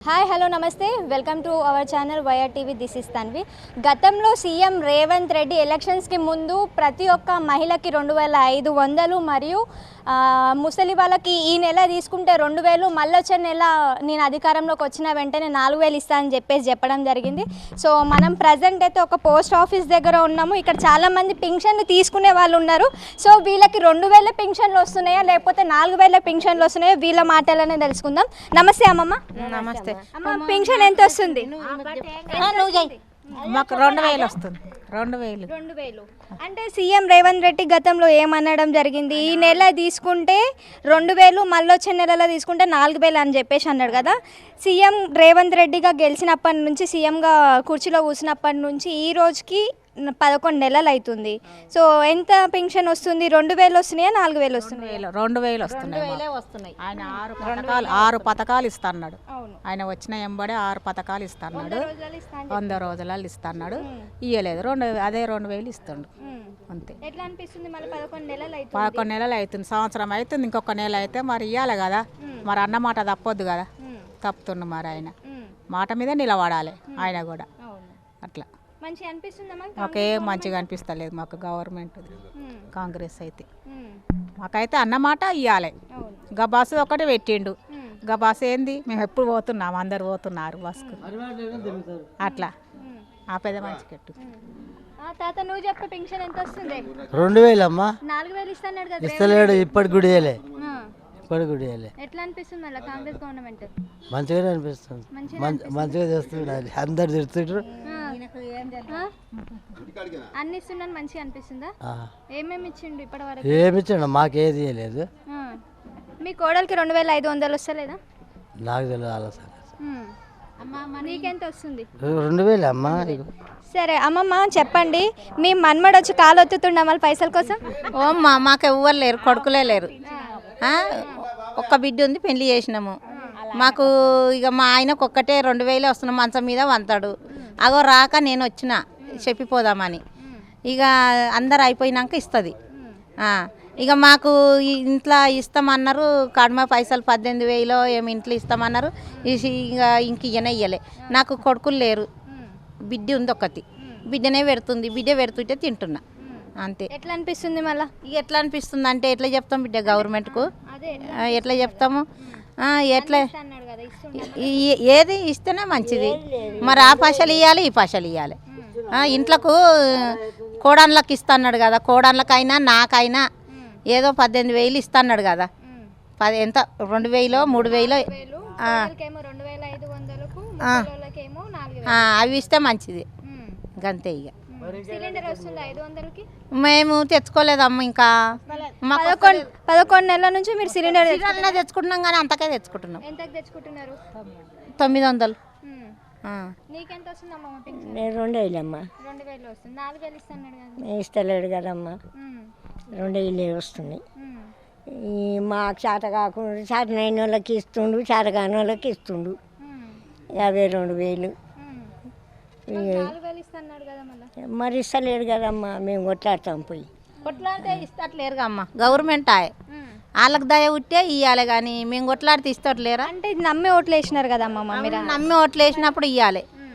Hi hello నమస్తే. Welcome to our channel YR TV this is Tanvi గతంలో CM Revanth Reddy ఎలక్షన్స్కి ముందు ప్రతి ఒక్క మహిళకి రెండు వేల ఐదు వందలు మరియు ముసలి వాళ్ళకి ఈ నెల తీసుకుంటే రెండు వేలు మళ్ళీ వచ్చే నెల నేను అధికారంలోకి వచ్చిన వెంటనే నాలుగు వేలు ఇస్తానని చెప్పేసి చెప్పడం జరిగింది. సో మనం ప్రజెంట్ అయితే ఒక పోస్ట్ ఆఫీస్ దగ్గర ఉన్నాము. ఇక్కడ చాలామంది పింఛన్లు తీసుకునే వాళ్ళు ఉన్నారు. సో వీళ్ళకి రెండు వేల పింఛన్లు వస్తున్నాయా? లేకపోతే నాలుగు వేల పింఛన్లు వస్తున్నాయా? వీళ్ళ మాటలనే తెలుసుకుందాం. నమస్తే అమ్మమ్మ. నమస్తే. అమ్మ. పింఛన్ ఎంత వస్తుంది? నువ్వు మాకు రెండు వేలు వస్తుంది. రెండు వేలు. రెండు వేలు. అంటే సీఎం రేవంత్ రెడ్డి గతంలో ఏమనడం జరిగింది? ఈ నెల తీసుకుంటే రెండు వేలు మళ్ళీ వచ్చే నెలలో తీసుకుంటే నాలుగు వేలు అని చెప్పేసి అన్నాడు కదా. సీఎం రేవంత్ రెడ్డిగా గెలిచినప్పటి నుంచి సీఎంగా కుర్చీలో కూర్చున్నప్పటి నుంచి ఈ రోజుకి పదకొండు నెలలు అవుతుంది సో ఎంత పెన్షన్ వస్తుంది? రెండు వేలు వస్తున్నాయా నాలుగు వేలు వస్తున్నాయా? రెండు వేలు వస్తున్నాయి. ఆయన ఆరు పథకాలు ఆరు పథకాలు అవును. ఆయన వచ్చిన ఎంబడే ఆరు పథకాలు ఇస్తున్నాడు. రోజులు ఇస్తా అని వంద రోజులలో ఇస్తున్నాడు. ఇయ్యలేదు రెండు అదే రెండు వేలు ఇస్తుండు. అంతే. ఎట్లా అనిపిస్తుంది మళ్ళీ పదకొండు నెలలు అవుతుంది పదకొండు నెలలు అవుతుంది సంవత్సరం అవుతుంది ఇంకొక నెల అయితే మరి ఇవ్వాలి కదా. మరి అన్నమాట తప్పొద్దు కదా. తప్పుతుండు మరి ఆయన. మాట మీద నిలబడాలి ఆయన కూడా. అవును. అట్లా. మంచిగా అనిపిస్తుందమ్మా మాకేం? మంచిగా అనిపిస్తలేదు మాకు గవర్నమెంట్. ఉమ్. కాంగ్రెస్ అయితే. ఉమ్. మాకైతే అన్నమాట ఇవ్వాలి అవును. గా బస్సు ఒకటి పెట్టిండు. ఉమ్. గా బస్సు ఏంది? మేము ఎప్పుడు పోతున్నాం అందరు పోతున్నారు బస్సుకు అట్లా. ఆ పెద్ద మంచి కట్టు ఉమ్. ఆ తాత నువ్వు చెప్పే పెన్షన్ ఎంత వస్తుంది? రెండు వేలమ్మా నాలుగు వేలు ఇస్తాడు కదా ఇస్తలేడు ఆ. ఇప్పటికి కూడా ఇవ్వలే ఎట్లా అనిపిస్తుంది మళ్ళీ కాంగ్రెస్ గవర్నమెంట్? మంచిగానే అనిపిస్తుంది. మంచిగా చేస్తున్నాడు అందరు తిడుతుండ్రు. ఆ? అన్ని ఇస్తున్నాను మంచిగా అనిపిస్తుందా? ఆ. ఏమేమి ఇచ్చిండు ఇప్పటి వరకు ఏమి ఇచ్చాడు మాకేది ఆ. మీ కోడలికి రెండు వేల ఐదు వందలు వస్తలేదా నాకు తెలియదు. నీకెంత వస్తుంది? రెండు వేలే అమ్మా. సరే అమ్మమ్మ చెప్పండి. మీ మన్మడు వచ్చి కాలు ఒత్తుతుండ మళ్ళీ పైసల కోసం? ఓ మా మాకు ఎవ్వరు లేరు కొడుకులే లేరు. ఆ, ఒక్క బిడ్డ ఉంది పెళ్ళి చేసినాము. మాకు ఇక మా ఆయనకు ఒక్కటే రెండు వేలు వస్తున్నాం మంచం మీద వంతాడు. అగో రాక నేను వచ్చిన చెప్పిపోదామని. ఇక అందరు అయిపోయినాక ఇస్తుంది. ఇక మాకు ఇంట్లో ఇస్తామన్నారు కడిమ పైసలు పద్దెనిమిది వేలు ఏమి ఇంట్లో ఇస్తామన్నారు ఇసి- ఇక ఇంక ఇయ్యనే నాకు కొడుకులు లేరు. బిడ్డ ఉంది ఒకటి బిడ్డనే పెడుతుంది. బిడ్డ పెడుతుంటే తింటున్నా. అంతే. ఎట్లా అనిపిస్తుంది మళ్ళా? ఎట్లా అనిపిస్తుంది అంటే ఎట్లా చెప్తాం బిడ్డ గవర్నమెంట్కు? ఎట్లా చెప్తాము? ఎట్లా? ఏది ఇస్తేనే మంచిది? మరి ఆ పైసలు ఇవ్వాలి ఈ పైసలు ఇవ్వాలి ఇంట్లకు కోడన్లకు ఇస్తాన్నాడు కదా కోడన్లకైనా నాకైనా ఏదో పద్దెనిమిది వేలు ఇస్తాన్నాడు కదా. పది ఎంత? రెండు వేలు మూడు వేలు? అవి ఇస్తే మంచిది. గంతే ఇక సిలిండర్ వస్తుంది ఐదు వందలకి? మేము తెచ్చుకోలేదమ్మ ఇంకా పదకొండు పదకొండు నెలల నుంచి మీరు సిలిండర్ తెచ్చు- సిలిండర్ తెచ్చుకుంటున్నాం కానీ అంతకే తెచ్చుకుంటున్నాం. ఎంతకు తెచ్చుకుంటున్నారు? తొమ్మిది వందలు. నీకెంత నేను రెండు వేలమ్మా రెండు వేలు వస్తుంది. నాలుగు వేలు ఇస్తున్నాడు కదా. ఇస్తలేడు కదమ్మా. రెండు వేలే వస్తున్నాయి. ఈ మాకు చేత కాకుండా చేతనైన వాళ్ళకి ఇస్తుండు చేత కాని వాళ్ళకి ఇస్తుండు. యాభై రెండు వేలు. మరి ఇస్తలేడు కదమ్మా మేము కొట్లాడతాం పోయి. కొట్లాడితే ఇస్తట్లేరుగా అమ్మ గవర్నమెంట్. ఆయే వాళ్ళకి దయ ఉట్టే ఇవ్వాలి కానీ మేము కొట్లాడితే ఇస్తట్లేరా? అంటే ఇది నమ్మి ఓట్లు వేసినారు కదా అమ్మమ్మ మీరు? నమ్మి ఓట్లు వేసినప్పుడు ఇవ్వాలి